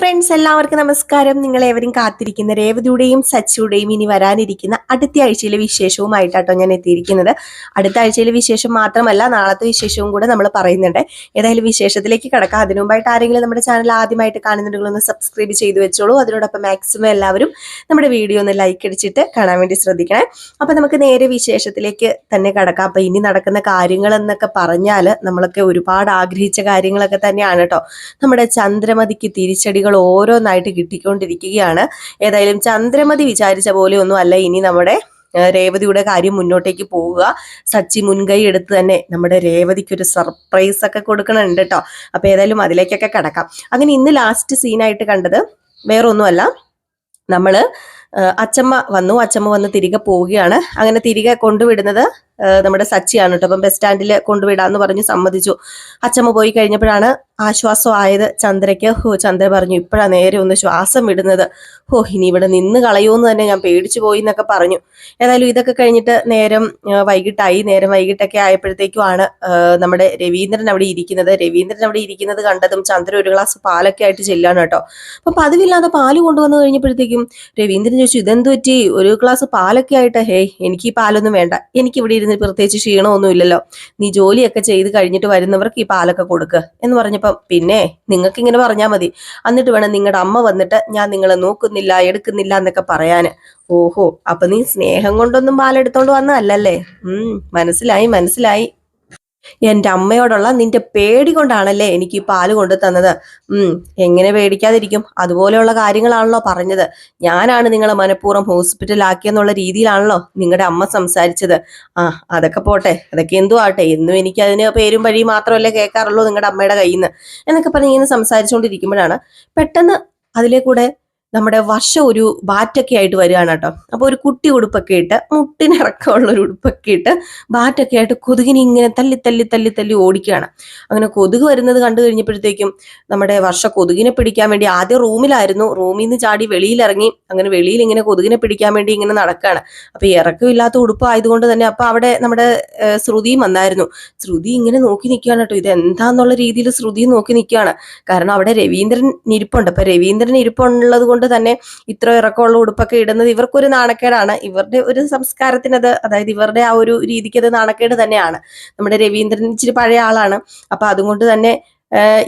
Friends എല്ലാവർക്കും നമസ്കാരം. നിങ്ങൾ ഏവരും കാത്തിരിക്കുന്ന രേവതിയുടെയും സച്ചിയുടെയും ഇനി വരാനിരിക്കുന്ന അടുത്ത ആഴ്ചയിലെ വിശേഷവുമായിട്ടാട്ടോ ഞാൻ എത്തിയിരിക്കുന്നത്. അടുത്ത ആഴ്ചയിലെ വിശേഷം മാത്രമല്ല നാളത്തെ വിശേഷവും കൂടെ നമ്മൾ പറയുന്നുണ്ട്. ഏതായാലും വിശേഷത്തിലേക്ക് കിടക്കാം. അതിനു മുമ്പായിട്ട് ആരെങ്കിലും നമ്മുടെ ചാനൽ ആദ്യമായിട്ട് കാണുന്നുണ്ടെങ്കിൽ ഒന്ന് സബ്സ്ക്രൈബ് ചെയ്ത് വെച്ചോളൂ. അതിനോടൊപ്പം മാക്സിമം എല്ലാവരും നമ്മുടെ വീഡിയോ ഒന്ന് ലൈക്ക് അടിച്ചിട്ട് കാണാൻ വേണ്ടി ശ്രദ്ധിക്കണേ. അപ്പം നമുക്ക് നേരെ വിശേഷത്തിലേക്ക് തന്നെ കിടക്കാം. അപ്പം ഇനി നടക്കുന്ന കാര്യങ്ങൾ എന്നൊക്കെ പറഞ്ഞാൽ നമ്മളൊക്കെ ഒരുപാട് ആഗ്രഹിച്ച കാര്യങ്ങളൊക്കെ തന്നെയാണ് കേട്ടോ നമ്മുടെ ചന്ദ്രമതിക്ക് തിരിച്ചടികൾ ഓരോന്നായിട്ട് കിട്ടിക്കൊണ്ടിരിക്കുകയാണ്. ഏതായാലും ചന്ദ്രമതി വിചാരിച്ച പോലെ ഒന്നും അല്ല ഇനി നമ്മുടെ രേവതിയുടെ കാര്യം മുന്നോട്ടേക്ക് പോവുക. സച്ചി മുൻകൈ എടുത്ത് തന്നെ നമ്മുടെ രേവതിക്ക് ഒരു സർപ്രൈസ് ഒക്കെ കൊടുക്കണുണ്ട് കേട്ടോ അപ്പൊ ഏതായാലും അതിലേക്കൊക്കെ കിടക്കാം. അങ്ങനെ ഇന്ന് ലാസ്റ്റ് സീനായിട്ട് കണ്ടത് വേറൊന്നുമല്ല. നമ്മൾ അച്ചമ്മ വന്നു. അച്ചമ്മ വന്ന് തിരികെ പോവുകയാണ്. അങ്ങനെ തിരികെ കൊണ്ടുവിടുന്നത് നമ്മുടെ സച്ചിയാണ് കേട്ടോ അപ്പം ബസ് സ്റ്റാൻഡിൽ കൊണ്ടുവിടാന്ന് പറഞ്ഞ് സമ്മതിച്ചു. അച്ചമ്മ പോയി കഴിഞ്ഞപ്പോഴാണ് ആശ്വാസമായത് ചന്ദ്രയ്ക്ക്. ഹോ ചന്ദ്ര പറഞ്ഞു ഇപ്പോഴാ നേരെ ഒന്ന് ശ്വാസം വിടുന്നത്. ഹോ ഇനി ഇവിടെ നിന്ന് കളയൂന്ന് തന്നെ ഞാൻ പേടിച്ചു പോയി എന്നൊക്കെ പറഞ്ഞു. ഏതായാലും ഇതൊക്കെ കഴിഞ്ഞിട്ട് നേരം വൈകിട്ടായി. നേരം വൈകിട്ടൊക്കെ ആയപ്പോഴത്തേക്കുമാണ് നമ്മുടെ രവീന്ദ്രൻ അവിടെ ഇരിക്കുന്നത്. രവീന്ദ്രൻ അവിടെ ഇരിക്കുന്നത് കണ്ടതും ചന്ദ്ര ഒരു ഗ്ലാസ് പാലൊക്കെ ആയിട്ട് ചെല്ലാണ് കേട്ടോ അപ്പം പതിവില്ലാതെ പാൽ കൊണ്ടുവന്നു കഴിഞ്ഞപ്പോഴത്തേക്കും രവീന്ദ്രൻ ചോദിച്ചു ഇതെന്ത് പറ്റി ഒരു ഗ്ലാസ് പാലൊക്കെ ആയിട്ട്? ഹേയ് എനിക്ക് ഈ പാലൊന്നും വേണ്ട. എനിക്ക് ഇവിടെ ഇരുന്ന് പ്രത്യേകിച്ച് ക്ഷീണമൊന്നും ഇല്ലല്ലോ നീ ജോലിയൊക്കെ ചെയ്ത് കഴിഞ്ഞിട്ട് വരുന്നവർക്ക് ഈ പാലൊക്കെ കൊടുക്കുക എന്ന് പറഞ്ഞപ്പം പിന്നെ നിങ്ങൾക്ക് ഇങ്ങനെ പറഞ്ഞാൽ മതി. എന്നിട്ട് വേണം നിങ്ങളുടെ അമ്മ വന്നിട്ട് ഞാൻ നിങ്ങളെ നോക്കുന്നില്ല എടുക്കുന്നില്ല എന്നൊക്കെ പറയാന്. ഓഹോ അപ്പൊ നീ സ്നേഹം കൊണ്ടൊന്നും പാലെടുത്തോണ്ട് വന്നതല്ലല്ലേ? ഉം മനസ്സിലായി മനസ്സിലായി. എന്റെ അമ്മയോടുള്ള നിന്റെ പേടി കൊണ്ടാണല്ലേ എനിക്ക് ഈ പാൽ കൊണ്ടു തന്നത്. എങ്ങനെ പേടിക്കാതിരിക്കും? അതുപോലെയുള്ള കാര്യങ്ങളാണല്ലോ പറഞ്ഞത്. ഞാനാണ് നിങ്ങളെ മനഃപൂർവം ഹോസ്പിറ്റലാക്കിയെന്നുള്ള രീതിയിലാണല്ലോ നിങ്ങളുടെ അമ്മ സംസാരിച്ചത്. ആ അതൊക്കെ പോട്ടെ. അതൊക്കെ എന്തോ ആട്ടെ എന്നും എനിക്ക് അതിന് പേരും വഴി മാത്രമല്ലേ കേൾക്കാറുള്ളൂ നിങ്ങളുടെ അമ്മയുടെ കയ്യിൽ നിന്ന് എന്നൊക്കെ പറഞ്ഞ് ഇങ്ങനെ സംസാരിച്ചുകൊണ്ടിരിക്കുമ്പോഴാണ് പെട്ടെന്ന് അതിലെ കൂടെ നമ്മുടെ വർഷം ഒരു ബാറ്റൊക്കെ ആയിട്ട് വരികയാണ് കേട്ടോ. അപ്പൊ ഒരു കുട്ടി ഉടുപ്പൊക്കെ ഇട്ട് മുട്ടിനിറക്കമുള്ള ഒരു ഉടുപ്പൊക്കെ ഇട്ട് ബാറ്റൊക്കെ ആയിട്ട് കൊതുകിനെ ഇങ്ങനെ തല്ലി തല്ലി തല്ലി തല്ലി ഓടിക്കുകയാണ്. അങ്ങനെ കൊതുക് വരുന്നത് കണ്ടു കഴിഞ്ഞപ്പോഴത്തേക്കും നമ്മുടെ വർഷ കൊതുകിനെ പിടിക്കാൻ വേണ്ടി ആദ്യം റൂമിലായിരുന്നു. റൂമിൽ നിന്ന് ചാടി വെളിയിലിറങ്ങി അങ്ങനെ വെളിയിൽ ഇങ്ങനെ കൊതുകിനെ പിടിക്കാൻ വേണ്ടി ഇങ്ങനെ നടക്കുകയാണ്. അപ്പൊ ഇറക്കമില്ലാത്ത ഉടുപ്പ് ആയതുകൊണ്ട് തന്നെ അപ്പോൾ അവിടെ നമ്മുടെ ശ്രുതിയും വന്നായിരുന്നു. ശ്രുതി ഇങ്ങനെ നോക്കി നിൽക്കുകയാണ് കേട്ടോ. ഇത് എന്താന്നുള്ള രീതിയിൽ ശ്രുതി നോക്കി നിൽക്കുകയാണ്. കാരണം അവിടെ രവീന്ദ്രൻ ഇരിപ്പുണ്ട്. അപ്പോൾ രവീന്ദ്രൻ ഇരിപ്പുള്ളത് തന്നെ ഇത്ര ഇറക്കമുള്ള ഉടുപ്പൊക്കെ ഇടുന്നത് ഇവർക്കൊരു നാണക്കേടാണ്. ഇവരുടെ ഒരു സംസ്കാരത്തിനത് അതായത് ഇവരുടെ ആ ഒരു രീതിക്ക് അത് നാണക്കേട് തന്നെയാണ്. നമ്മുടെ രവീന്ദ്രൻ ഇച്ചിരി പഴയ ആളാണ്. അപ്പൊ അതുകൊണ്ട് തന്നെ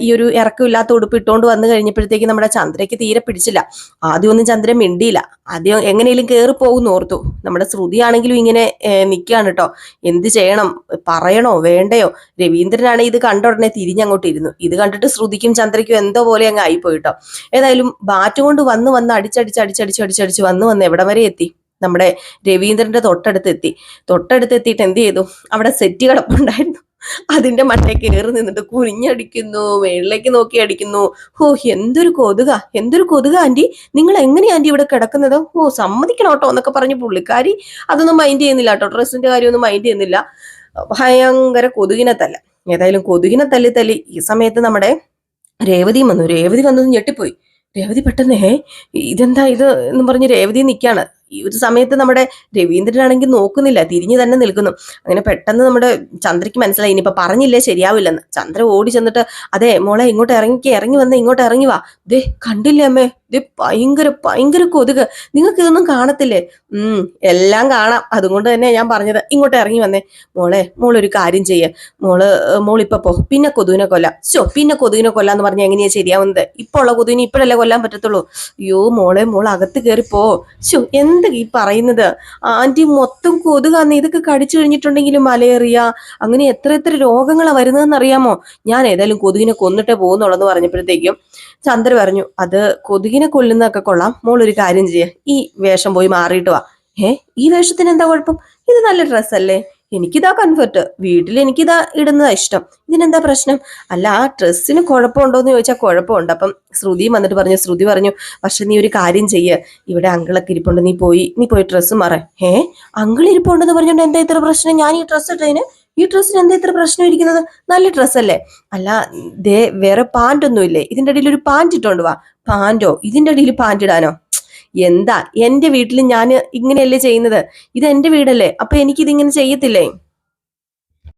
ഈ ഒരു ഇറക്കമില്ലാത്ത ഉടുപ്പ് ഇട്ടുകൊണ്ട് വന്നു കഴിഞ്ഞപ്പോഴത്തേക്ക് നമ്മുടെ ചന്ദ്രയ്ക്ക് തീരെ പിടിച്ചില്ല. ആദ്യമൊന്നും ചന്ദ്രൻ മിണ്ടിയില്ല. ആദ്യം എങ്ങനെയും കയറി പോകുന്നു ഓർത്തു. നമ്മുടെ ശ്രുതിയാണെങ്കിലും ഇങ്ങനെ നിൽക്കുകയാണ് കേട്ടോ എന്ത് ചെയ്യണം? പറയണോ? വേണ്ടയോ? രവീന്ദ്രനാണ് ഇത് കണ്ട ഉടനെ തിരിഞ്ഞങ്ങോട്ട് ഇരുന്നു. ഇത് കണ്ടിട്ട് ശ്രുതിക്കും ചന്ദ്രയ്ക്കും എന്തോ പോലെ അങ്ങ് ആയിപ്പോയി കേട്ടോ ഏതായാലും ബാറ്റ് കൊണ്ട് വന്ന് വന്ന് അടിച്ചടിച്ച് അടിച്ചടിച്ച് അടിച്ചടിച്ച് വന്ന് വന്ന് എവിടം വരെ എത്തി? നമ്മുടെ രവീന്ദ്രന്റെ തൊട്ടടുത്ത് എത്തി. തൊട്ടടുത്ത് എത്തിയിട്ട് എന്ത് ചെയ്തു? അവിടെ സെറ്റ് കിടപ്പുണ്ടായിരുന്നു. അതിന്റെ മണ്ടേ കയറി നിന്നിട്ട് കുനിഞ്ഞടിക്കുന്നു മേളിലേക്ക് നോക്കി അടിക്കുന്നു. ഓ എന്തൊരു കൊതുക എന്തൊരു കൊതുക ആന്റി. നിങ്ങൾ എങ്ങനെയാ ആന്റി ഇവിടെ കിടക്കുന്നത്? ഓ സമ്മതിക്കണം കേട്ടോ എന്നൊക്കെ പറഞ്ഞു പുള്ളിക്കാരി അതൊന്നും മൈൻഡ് ചെയ്യുന്നില്ല കേട്ടോ. ഡ്രസ്സിന്റെ കാര്യമൊന്നും മൈൻഡ് ചെയ്യുന്നില്ല. ഭയങ്കര കൊതുകിനെ തല്ല. ഏതായാലും കൊതുകിനെ തല്ലി തല്ലി ഈ സമയത്ത് നമ്മുടെ രേവതിയും വന്നു. രേവതി വന്നത് ഞെട്ടിപ്പോയി. രേവതി പെട്ടെന്ന് ഇതെന്താ ഇത് എന്ന് പറഞ്ഞ് രേവതി നിൽക്കുകയാണ് ഈ ഒരു സമയത്ത് നമ്മുടെ രവീന്ദ്രനാണെങ്കിൽ നോക്കുന്നില്ല തിരിഞ്ഞു തന്നെ നിൽക്കുന്നു. അങ്ങനെ പെട്ടെന്ന് നമ്മുടെ ചന്ദ്രയ്ക്ക് മനസ്സിലായി ഇനിയിപ്പോൾ പറഞ്ഞില്ലേ ശരിയാവില്ലെന്ന്. ചന്ദ്ര ഓടി ചെന്നിട്ട് അതെ മോളെ ഇങ്ങോട്ട് ഇറങ്ങി ഇറങ്ങി വന്ന് ഇങ്ങോട്ട് ഇറങ്ങി വാ. ദേ കണ്ടില്ലേ അമ്മേ? ദേ ഭയങ്കര ഭയങ്കര കൊതുക്. നിങ്ങൾക്ക് ഇതൊന്നും കാണത്തില്ലേ? ഉം എല്ലാം കാണാം. അതുകൊണ്ട് തന്നെ ഞാൻ പറഞ്ഞത് ഇങ്ങോട്ട് ഇറങ്ങി വന്നേ. മോളെ മോളൊരു കാര്യം ചെയ്യ. മോൾ മോളിപ്പോ പോ. പിന്നെ കൊതുവിനെ കൊല്ലാം. ശോ പിന്നെ കൊതുകിനെ കൊല്ലാന്ന് പറഞ്ഞാൽ എങ്ങനെയാ ശരിയാവുന്നത്? ഇപ്പൊ ഉള്ള കൊതുവിനെ ഇപ്പോഴല്ലേ കൊല്ലാൻ പറ്റത്തുള്ളൂ? അയ്യോ മോളെ മോൾ അകത്ത് കയറി പോ. ശോ എന്ത് ഈ പറയുന്നത്? ആന്റി മൊത്തം കൊതുകാന്ന് ഇതൊക്കെ കടിച്ചു കഴിഞ്ഞിട്ടുണ്ടെങ്കിലും മലേറിയ അങ്ങനെ എത്ര എത്ര രോഗങ്ങളാ വരുന്നതെന്ന് അറിയാമോ ഞാൻ ഏതായാലും കൊതുകിനെ കൊന്നിട്ടേ പോകുന്നുള്ളെന്ന് പറഞ്ഞപ്പോഴത്തേക്കും ചന്ദ്ര പറഞ്ഞു അത് കൊതുകിനെ കൊല്ലുന്നതൊക്കെ കൊള്ളാം. മോൾ ഒരു കാര്യം ചെയ്യ. ഈ വേഷം പോയി മാറിയിട്ട് വാ. ഏ ഈ വേഷത്തിന് എന്താ കുഴപ്പം? ഇത് നല്ല ഡ്രസ്സല്ലേ എനിക്കിതാ കംഫർട്ട് വീട്ടിൽ എനിക്കിതാ ഇടുന്നതാ ഇഷ്ടം. ഇതിനെന്താ പ്രശ്നം? അല്ല ആ ഡ്രസ്സിന് കുഴപ്പമുണ്ടോ എന്ന് ചോദിച്ചാൽ കുഴപ്പമുണ്ട്. അപ്പം ശ്രുതിയും വന്നിട്ട് പറഞ്ഞു ശ്രുതി പറഞ്ഞു പക്ഷെ നീ ഒരു കാര്യം ചെയ്യ്. ഇവിടെ അങ്കിളൊക്കെ ഇരിപ്പുണ്ട്. നീ പോയി നീ പോയി ഡ്രസ്സ് മാറ. ഏ? അങ്കിൾ ഇരിപ്പുണ്ടെന്ന് പറഞ്ഞോണ്ട് എന്താ ഇത്ര പ്രശ്നം? ഞാൻ ഈ ഡ്രസ്സ് ഇട്ടതിന്? ഈ ഡ്രസ്സിന് എന്താ ഇത്ര പ്രശ്നം ഇരിക്കുന്നത്? നല്ല ഡ്രസ്സല്ലേ അല്ല? ദേ വേറെ പാന്റ് ഒന്നും ഇല്ലേ ഇതിന്റെ ഇടയിൽ ഒരു പാന്റ് ഇട്ടോണ്ട് വാ. പാന്റോ ഇതിന്റെ ഇടയിൽ പാന്റ് ഇടാനോ? എന്താ? എന്റെ വീട്ടിൽ ഞാൻ ഇങ്ങനെയല്ലേ ചെയ്യുന്നത്? ഇത് എന്റെ വീടല്ലേ? അപ്പൊ എനിക്കിതിങ്ങനെ ചെയ്യത്തില്ലേ?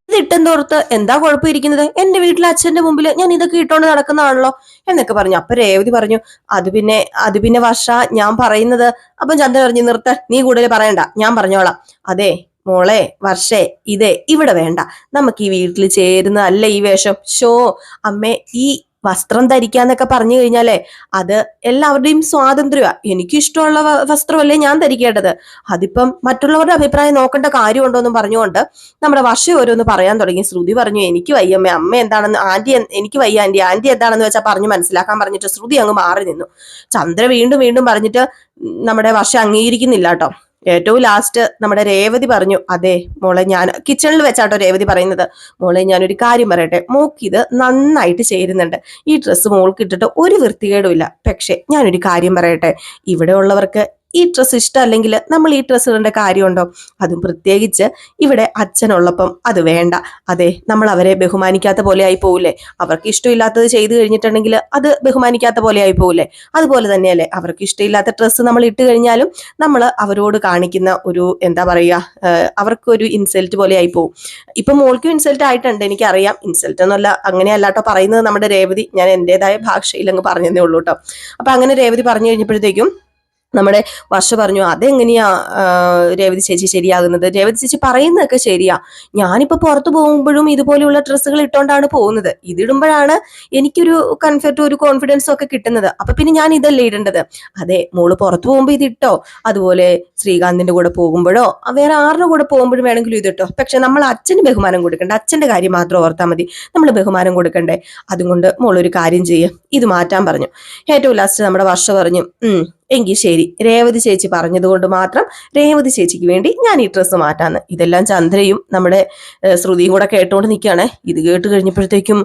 ഇതിട്ടെന്തോർത്ത് എന്താ കുഴപ്പമിരിക്കുന്നത്? എന്റെ വീട്ടിലെ അച്ഛന്റെ മുമ്പിൽ ഞാൻ ഇതൊക്കെ ഇട്ടോണ്ട് നടക്കുന്നതാണല്ലോ എന്നൊക്കെ പറഞ്ഞു. അപ്പൊ രേവതി പറഞ്ഞു അത് പിന്നെ അത് പിന്നെ വർഷ ഞാൻ പറയുന്നത് അപ്പം ചന്ദ്ര പറഞ്ഞു നിർത്ത നീ കൂടുതൽ പറയണ്ട ഞാൻ പറഞ്ഞോളാം. അതെ മോളെ വർഷേ ഇതേ ഇവിടെ വേണ്ട. നമുക്ക് ഈ വീട്ടിൽ ചേരുന്നതല്ല ഈ വേഷം? ഷോ അമ്മേ ഈ വസ്ത്രം ധരിക്കാന്നൊക്കെ പറഞ്ഞു കഴിഞ്ഞാലേ അത് എല്ലാവരുടെയും സ്വാതന്ത്ര്യമാണ് എനിക്കിഷ്ടമുള്ള ഇഷ്ടമുള്ള വസ്ത്രമല്ലേ ഞാൻ ധരിക്കേണ്ടത്. അതിപ്പം മറ്റുള്ളവരുടെ അഭിപ്രായം നോക്കേണ്ട കാര്യമുണ്ടോ എന്ന് പറഞ്ഞുകൊണ്ട് നമ്മുടെ വർഷ ഓരോന്ന് പറയാൻ തുടങ്ങി. ശ്രുതി പറഞ്ഞു എനിക്ക് വയ്യമ്മ അമ്മ എന്താണെന്ന് ആന്റി എനിക്ക് വയ്യ ആന്റി ആന്റി എന്താണെന്ന് വെച്ചാൽ പറഞ്ഞു മനസ്സിലാക്കാൻ പറഞ്ഞിട്ട് ശ്രുതി അങ്ങ് മാറി നിന്നു. ചന്ദ്ര വീണ്ടും വീണ്ടും പറഞ്ഞിട്ട് നമ്മുടെ വർഷം അംഗീകരിക്കുന്നില്ല കേട്ടോ ഏറ്റവും ലാസ്റ്റ് നമ്മുടെ രേവതി പറഞ്ഞു അതെ മോളെ ഞാൻ കിച്ചണിൽ വെച്ചാട്ടോ രേവതി പറയുന്നത്. മോളെ ഞാനൊരു കാര്യം പറയട്ടെ മോക്ക് ഇത് നന്നായിട്ട് ചേരുന്നുണ്ട്. ഈ ഡ്രസ്സ് മോൾക്ക് ഇട്ടിട്ട് ഒരു വൃത്തികേടും ഇല്ല. പക്ഷെ ഞാനൊരു കാര്യം പറയട്ടെ ഇവിടെ ഉള്ളവർക്ക് ഈ ഡ്രസ്സ് ഇഷ്ടമല്ലെങ്കിൽ നമ്മൾ ഈ ഡ്രസ്സ് ഇടേണ്ട കാര്യമുണ്ടോ? അതും പ്രത്യേകിച്ച് ഇവിടെ അച്ഛനുള്ളപ്പം അത് വേണ്ട. അതെ നമ്മൾ അവരെ ബഹുമാനിക്കാത്ത പോലെ ആയി പോകില്ലേ അവർക്ക് ഇഷ്ടമില്ലാത്തത് ചെയ്തു കഴിഞ്ഞിട്ടുണ്ടെങ്കിൽ അത് ബഹുമാനിക്കാത്ത പോലെ ആയി പോകില്ലേ അതുപോലെ തന്നെയല്ലേ അവർക്ക് ഇഷ്ടമില്ലാത്ത ഡ്രസ്സ് നമ്മൾ ഇട്ട് കഴിഞ്ഞാലും നമ്മൾ അവരോട് കാണിക്കുന്ന ഒരു എന്താ പറയുക അവർക്കൊരു ഇൻസൾട്ട് പോലെ ആയി പോകും ഇപ്പൊ മോൾക്കും ഇൻസൾട്ട് ആയിട്ടുണ്ട് എനിക്കറിയാം. ഇൻസൾട്ട് എന്നല്ല അങ്ങനെയല്ലാട്ടോ പറയുന്നത് നമ്മുടെ രേവതി. ഞാൻ എന്റെതായ ഭാഷയിൽ അങ്ങ് പറഞ്ഞതേ ഉള്ളൂ കേട്ടോ അപ്പൊ അങ്ങനെ രേവതി പറഞ്ഞു കഴിഞ്ഞപ്പോഴത്തേക്കും നമ്മുടെ വർഷ പറഞ്ഞു അതെങ്ങനെയാ രേവതി ചേച്ചി ശരിയാകുന്നത്? രേവതി ചേച്ചി പറയുന്നതൊക്കെ ശരിയാ. ഞാനിപ്പോ പുറത്തു പോകുമ്പോഴും ഇതുപോലെയുള്ള ഡ്രസ്സുകൾ ഇട്ടോണ്ടാണ് പോകുന്നത്. ഇതിടുമ്പോഴാണ് എനിക്കൊരു കംഫർട്ടും ഒരു കോൺഫിഡൻസും ഒക്കെ കിട്ടുന്നത്. അപ്പൊ പിന്നെ ഞാൻ ഇതല്ലേ ഇടേണ്ടത്? അതെ മോൾ പുറത്തു പോകുമ്പോൾ ഇതിട്ടോ? അതുപോലെ ശ്രീകാന്തിന്റെ കൂടെ പോകുമ്പോഴോ? വേറെ ആരുടെ കൂടെ പോകുമ്പോഴും വേണമെങ്കിലും ഇതിട്ടോ? പക്ഷെ നമ്മൾ അച്ഛന് ബഹുമാനം കൊടുക്കണ്ട. അച്ഛന്റെ കാര്യം മാത്രം ഓർത്താൽ മതി. നമ്മൾ ബഹുമാനം കൊടുക്കണ്ടേ? അതുകൊണ്ട് മോളൊരു കാര്യം ചെയ്യ്. ഇത് മാറ്റാൻ പറഞ്ഞു. ഏറ്റവും ലാസ്റ്റ് നമ്മുടെ വർഷ പറഞ്ഞു എങ്കിൽ ശരി രേവതി ചേച്ചി പറഞ്ഞതുകൊണ്ട് മാത്രം രേവതി ചേച്ചിക്ക് വേണ്ടി ഞാൻ ഈ ഡ്രസ്സ് മാറ്റാന്ന്. ഇതെല്ലാം ചന്ദ്രയും നമ്മുടെ ശ്രുതിയും കൂടെ കേട്ടോണ്ട് നിൽക്കുകയാണേ ഇത് കേട്ട് കഴിഞ്ഞപ്പോഴത്തേക്കും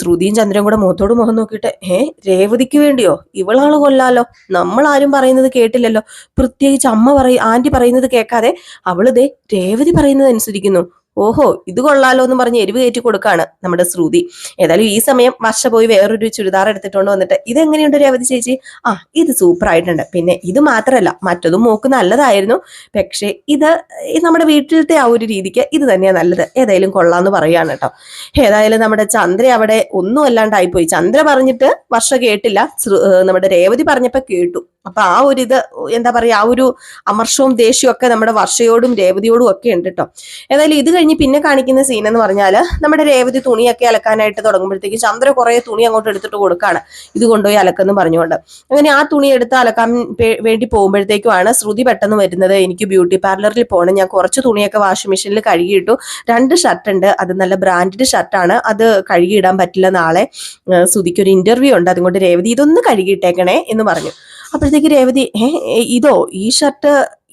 ശ്രുതിയും ചന്ദ്രയും കൂടെ മുഖത്തോട് മുഖം നോക്കിയിട്ട് ഏ രേവതിക്ക് വേണ്ടിയോ? ഇവളാൾ കൊല്ലാലോ? നമ്മൾ ആരും പറയുന്നത് കേട്ടില്ലല്ലോ. പ്രത്യേകിച്ച് അമ്മ പറയും ആന്റി പറയുന്നത് കേൾക്കാതെ അവളിതേ രേവതി പറയുന്നത് അനുസരിക്കുന്നു. ഓഹോ ഇത് കൊള്ളാലോ എന്ന് പറഞ്ഞ് എരിവ് കയറ്റി കൊടുക്കാണ് നമ്മുടെ ശ്രുതി. ഏതായാലും ഈ സമയം വർഷ പോയി വേറൊരു ചുരിദാർ എടുത്തിട്ടുണ്ട് വന്നിട്ട്. ഇതെങ്ങനെയുണ്ട് രേവതി ചേച്ചി? ആ ഇത് സൂപ്പർ ആയിട്ടുണ്ട്. പിന്നെ ഇത് മാത്രമല്ല മറ്റതും മോക്ക് നല്ലതായിരുന്നു. പക്ഷേ ഇത് നമ്മുടെ വീട്ടിലത്തെ ആ ഒരു രീതിക്ക് ഇത് തന്നെയാണ് നല്ലത്. ഏതായാലും കൊള്ളാന്ന് പറയാണ് കേട്ടോ ഏതായാലും നമ്മുടെ ചന്ദ്ര അവിടെ ഒന്നും അല്ലാണ്ടായിപ്പോയി. ചന്ദ്ര പറഞ്ഞിട്ട് വർഷ കേട്ടില്ല. നമ്മുടെ രേവതി പറഞ്ഞപ്പോ കേട്ടു. അപ്പൊ ആ ഒരു ഇത് എന്താ പറയാ ആ ഒരു അമർഷവും ദേഷ്യവും ഒക്കെ നമ്മുടെ വർഷയോടും രേവതിയോടും ഒക്കെ ഉണ്ട് കേട്ടോ ഏതായാലും ഇത് കഴിഞ്ഞ് പിന്നെ കാണിക്കുന്ന സീൻ എന്ന് പറഞ്ഞാൽ നമ്മുടെ രേവതി തുണിയൊക്കെ അലക്കാനായിട്ട് തുടങ്ങുമ്പോഴത്തേക്ക് ചന്ദ്ര കുറെ തുണി അങ്ങോട്ട് എടുത്തിട്ട് കൊടുക്കാണ്. ഇത് കൊണ്ടുപോയി അലക്കെന്ന് പറഞ്ഞുകൊണ്ട്. അങ്ങനെ ആ തുണി എടുത്ത് അലക്കാൻ വേണ്ടി പോകുമ്പോഴത്തേക്കുമാണ് ശ്രുതി പെട്ടെന്ന് വരുന്നത്. എനിക്ക് ബ്യൂട്ടി പാർലറിൽ പോകണം ഞാൻ കുറച്ച് തുണിയൊക്കെ വാഷിംഗ് മെഷീനിൽ കഴുകിയിട്ടു. രണ്ട് ഷർട്ട് ഉണ്ട്. അത് നല്ല ബ്രാൻഡഡ് ഷർട്ടാണ് അത് കഴുകിയിടാൻ പറ്റില്ല നാളെ. ശ്രുതിക്ക് ഒരു ഇന്റർവ്യൂ ഉണ്ട്. അതുകൊണ്ട് രേവതി ഇതൊന്ന് കഴുകിയിട്ടേക്കണേ എന്ന് പറഞ്ഞു. അപ്പോഴത്തേക്ക് രേവതി ഏ ഇതോ ഈ ഷർട്ട്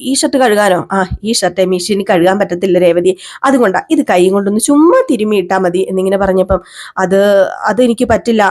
ഈ ഷർട്ട് കഴുകാനോ? ആ ഈ ഷർട്ട് മെഷീനിൽ കഴുകാൻ പറ്റത്തില്ല രേവതി. അതുകൊണ്ടാ ഇത് കൈ കൊണ്ടൊന്ന് ചുമ്മാ തിരുമ്മി ഇട്ടാ മതി എന്നിങ്ങനെ പറഞ്ഞപ്പം അത് അത് എനിക്ക് പറ്റില്ല